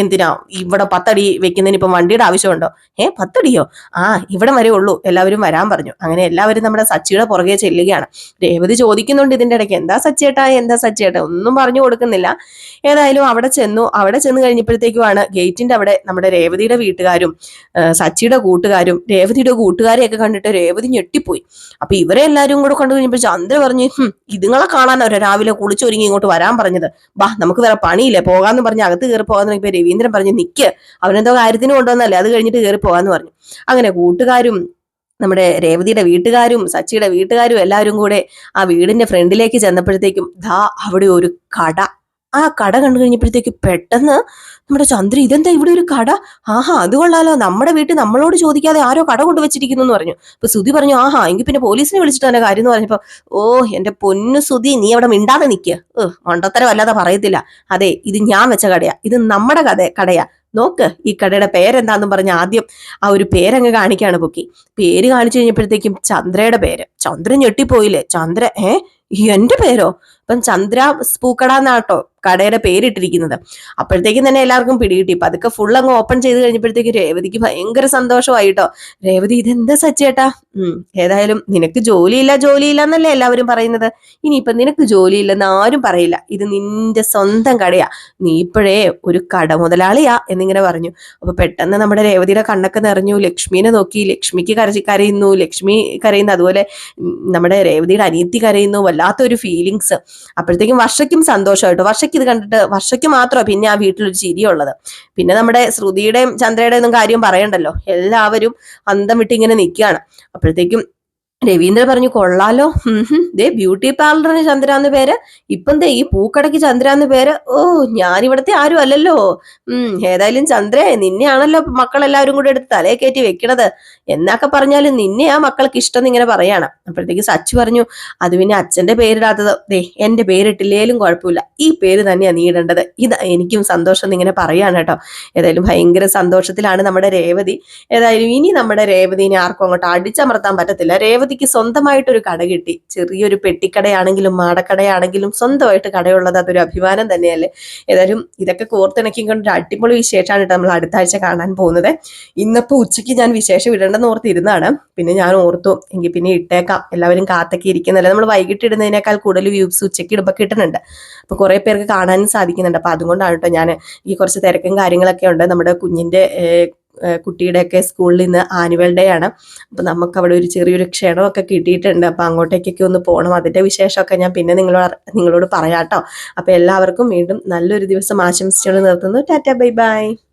എന്തിനാ? ഇവിടെ പത്തടി വെക്കുന്നതിന് ഇപ്പം വണ്ടിയുടെ ആവശ്യമുണ്ടോ? ഏ പത്തടിയോ? ആ ഇവിടെ വരെ ഉള്ളൂ. എല്ലാവരും വരാൻ പറഞ്ഞു. അങ്ങനെ എല്ലാവരും നമ്മുടെ സച്ചിയുടെ പുറകെ ചെല്ലുകയാണ്. രേവതി ചോദിക്കുന്നുണ്ട് ഇതിന്റെ ഇടയ്ക്ക് എന്താ സച്ചേട്ടാ? എന്താ സച്ചേട്ടാ? ഒന്നും പറഞ്ഞു കൊടുക്കുന്നില്ല. ഏതായാലും അവിടെ ചെന്നു. അവിടെ ചെന്ന് കഴിഞ്ഞപ്പോഴത്തേക്കുമാണ് ഗേറ്റിന്റെ അവിടെ നമ്മുടെ രേവതിയുടെ വീട്ടുകാരും സച്ചിയുടെ കൂട്ടുകാരും രേവതിയുടെ കൂട്ടുകാരെയൊക്കെ കണ്ടിട്ട് രേവതി ഞെട്ടിപ്പോയി. അപ്പൊ ഇവരെ എല്ലാവരും കൂടെ കണ്ടു കഴിഞ്ഞപ്പോൾ ചന്ദ്ര പറഞ്ഞു ഇതുങ്ങളെ ഇതുങ്ങളെ കാണാനോ രാവിലെ കുളിച്ചൊരുങ്ങി ഇങ്ങോട്ട് വരാൻ പറഞ്ഞത്. ബാ നമുക്ക് വേറെ പണിയില്ലേ? പോകാന്ന് പറഞ്ഞ് അകത്ത് കയറി പോകാന്ന് പറഞ്ഞപ്പോ രവീന്ദ്രൻ പറഞ്ഞു നിക്ക്. അവനെന്തോ കാര്യത്തിന് കൊണ്ടുവന്നല്ലേ? അത് കഴിഞ്ഞിട്ട് കയറി പോകാന്ന് പറഞ്ഞു. അങ്ങനെ കൂട്ടുകാരും നമ്മുടെ രേവതിയുടെ വീട്ടുകാരും സച്ചിയുടെ വീട്ടുകാരും എല്ലാവരും കൂടെ ആ വീടിന്റെ ഫ്രണ്ടിലേക്ക് ചെന്നപ്പോഴത്തേക്കും ദാ അവിടെ ഒരു കട. ആ കട കണ്ടു കഴിഞ്ഞപ്പോഴത്തേക്ക് പെട്ടെന്ന് നമ്മുടെ ചന്ദ്ര ഇതെന്താ ഇവിടെ ഒരു കട? ആഹാ അത് കൊള്ളാലോ. നമ്മുടെ വീട്ടിൽ നമ്മളോട് ചോദിക്കാതെ ആരോ കട കൊണ്ടുവച്ചിരിക്കുന്നു എന്ന് പറഞ്ഞു. അപ്പൊ സുധി പറഞ്ഞു ആഹാ എങ്കിൽ പിന്നെ പോലീസിനെ വിളിച്ചിട്ട് തന്നെ കാര്യം എന്ന് പറഞ്ഞപ്പോ ഓ എന്റെ പൊന്നു സുധി നീ അവിടെ മിണ്ടാതെ നിൽക്കുക ഓ മണ്ടത്തരം അല്ലാതെ പറയത്തില്ല. അതെ ഇത് ഞാൻ വെച്ച കടയാ. ഇത് നമ്മുടെ കഥ കടയാ. നോക്ക് ഈ കടയുടെ പേരെന്താന്ന് പറഞ്ഞ ആദ്യം ആ ഒരു പേരങ്ങ് കാണിക്കാണ് പൊക്കി. പേര് കാണിച്ചു കഴിഞ്ഞപ്പോഴത്തേക്കും ചന്ദ്രയുടെ പേര്. ചന്ദ്രൻ ഞെട്ടിപ്പോയില്ലേ? ചന്ദ്ര ഏ? എന്റെ പേരോ? അപ്പം ചന്ദ്ര സ്പൂക്കട എന്നാട്ടോ കടയുടെ പേരിട്ടിരിക്കുന്നത്. അപ്പോഴത്തേക്കും തന്നെ എല്ലാവർക്കും പിടികിട്ടി. പതുക്കെ ഫുൾ അങ്ങ് ഓപ്പൺ ചെയ്ത് കഴിഞ്ഞപ്പോഴത്തേക്കും രേവതിക്ക് ഭയങ്കര സന്തോഷമായിട്ടോ. രേവതി ഇതെന്താ സച്ചേട്ടാ? ഉം ഏതായാലും നിനക്ക് ജോലിയില്ല ജോലിയില്ല എന്നല്ലേ എല്ലാവരും പറയുന്നത്? ഇനിയിപ്പൊ നിനക്ക് ജോലിയില്ലെന്ന് ആരും പറയില്ല. ഇത് നിന്റെ സ്വന്തം കടയാ. നീ ഇപ്പോഴേ ഒരു കട മുതലാളിയാ എന്നിങ്ങനെ പറഞ്ഞു. അപ്പൊ പെട്ടെന്ന് നമ്മുടെ രേവതിയുടെ കണ്ണൊക്കെ നിറഞ്ഞു. ലക്ഷ്മീനെ നോക്കി. ലക്ഷ്മിക്ക് കരച്ച് കരയുന്നു. ലക്ഷ്മി കരയുന്നു. അതുപോലെ നമ്മുടെ രേവതിയുടെ അനിയത്തി കരയുന്നു. വല്ലാത്തൊരു ഫീലിങ്സ് അപ്പോഴത്തേക്കും വർഷയ്ക്കും സന്തോഷമായിട്ടോ. വർഷയ്ക്ക് ഇത് കണ്ടിട്ട് വർഷയ്ക്ക് മാത്രമാണ് പിന്നെ ആ വീട്ടിലൊരു ചിരിയുള്ളത്. പിന്നെ നമ്മുടെ ശ്രുതിയുടെയും ചന്ദ്രയുടെയും ഒന്നും കാര്യം പറയണ്ടല്ലോ. എല്ലാവരും അന്തം വിട്ട് ഇങ്ങനെ നിൽക്കുകയാണ്. അപ്പോഴത്തേക്കും രവീന്ദ്ര പറഞ്ഞു കൊള്ളാലോ. ദേ ബ്യൂട്ടി പാർലറിന് ചന്ദ്ര എന്ന് പേര്. ഇപ്പം ദേ ഈ പൂക്കടയ്ക്ക് ചന്ദ്ര എന്ന് പേര്. ഓ ഞാനിവിടത്തെ ആരും അല്ലല്ലോ. ഉം ഏതായാലും ചന്ദ്രേ നിന്നെയാണല്ലോ മക്കളെല്ലാവരും കൂടെ എടുത്ത് തലയെ കയറ്റി വെക്കണത്. എന്നൊക്കെ പറഞ്ഞാലും നിന്നെ ആ മക്കൾക്ക് ഇഷ്ടം ഇങ്ങനെ പറയാണ്. അപ്പോഴത്തേക്ക് സച്ചു പറഞ്ഞു അത് പിന്നെ അച്ഛന്റെ പേരിടാത്തത്. ദേ എന്റെ പേരിട്ടില്ലേലും കുഴപ്പമില്ല. ഈ പേര് തന്നെയാണ് നീ ഇടേണ്ടത്. ഇത് എനിക്കും സന്തോഷം എന്നിങ്ങനെ പറയാണ് കേട്ടോ. ഏതായാലും ഭയങ്കര സന്തോഷത്തിലാണ് നമ്മുടെ രേവതി. ഏതായാലും ഇനി നമ്മുടെ രേവതിനെ ആർക്കും അങ്ങോട്ട് അടിച്ചമർത്താൻ പറ്റത്തില്ല. രേവതിക്ക് സ്വന്തമായിട്ടൊരു കട കിട്ടി. ചെറിയൊരു പെട്ടിക്കടയാണെങ്കിലും മാടക്കടയാണെങ്കിലും സ്വന്തമായിട്ട് കടയുള്ളത് അതൊരു അഭിമാനം തന്നെയല്ലേ? ഏതായാലും ഇതൊക്കെ കോർത്തിണക്കി കൊണ്ട് ഒരു അടിപൊളി വിശേഷമാണ് കേട്ടോ നമ്മൾ അടുത്ത ആഴ്ച കാണാൻ പോകുന്നത്. ഇന്നിപ്പോൾ ഉച്ചയ്ക്ക് ഞാൻ വിശേഷം ഇടേണ്ടെന്ന് ഓർത്തിരുന്നാണ് പിന്നെ ഞാൻ ഓർത്തു എങ്കിൽ പിന്നെ ഇട്ടേക്കാം. എല്ലാവരും കാത്തൊക്കെ ഇരിക്കുന്നല്ലേ? നമ്മൾ വൈകിട്ട് ഇടുന്നതിനേക്കാൾ കൂടുതൽ വ്യൂസ് ഉച്ചയ്ക്ക് ഇടുമ്പോൾ കിട്ടുന്നുണ്ട്. അപ്പോൾ കുറേ പേർക്ക് കാണാനും സാധിക്കുന്നുണ്ട്. അപ്പോൾ അതുകൊണ്ടാണ് കേട്ടോ ഞാൻ ഈ കുറച്ച് തിരക്കും കാര്യങ്ങളൊക്കെ ഉണ്ട്. നമ്മുടെ ഏഹ്, കുട്ടിയുടെയൊക്കെ സ്കൂളിൽ നിന്ന് ആനുവൽ ഡേ ആണ്. അപ്പോൾ നമുക്ക് അവിടെ ഒരു ചെറിയൊരു ക്ഷണമൊക്കെ കിട്ടിയിട്ടുണ്ട്. അപ്പോൾ അങ്ങോട്ടേക്കൊക്കെ ഒന്ന് പോകണം അതിന്റെ വിശേഷമൊക്കെ ഞാൻ പിന്നെ നിങ്ങളോട് നിങ്ങളോട് പറയാം കേട്ടോ. അപ്പോൾ എല്ലാവർക്കും വീണ്ടും നല്ലൊരു ദിവസം ആശംസിച്ചുകൊണ്ട് നിർത്തുന്നു. Tata bye bye.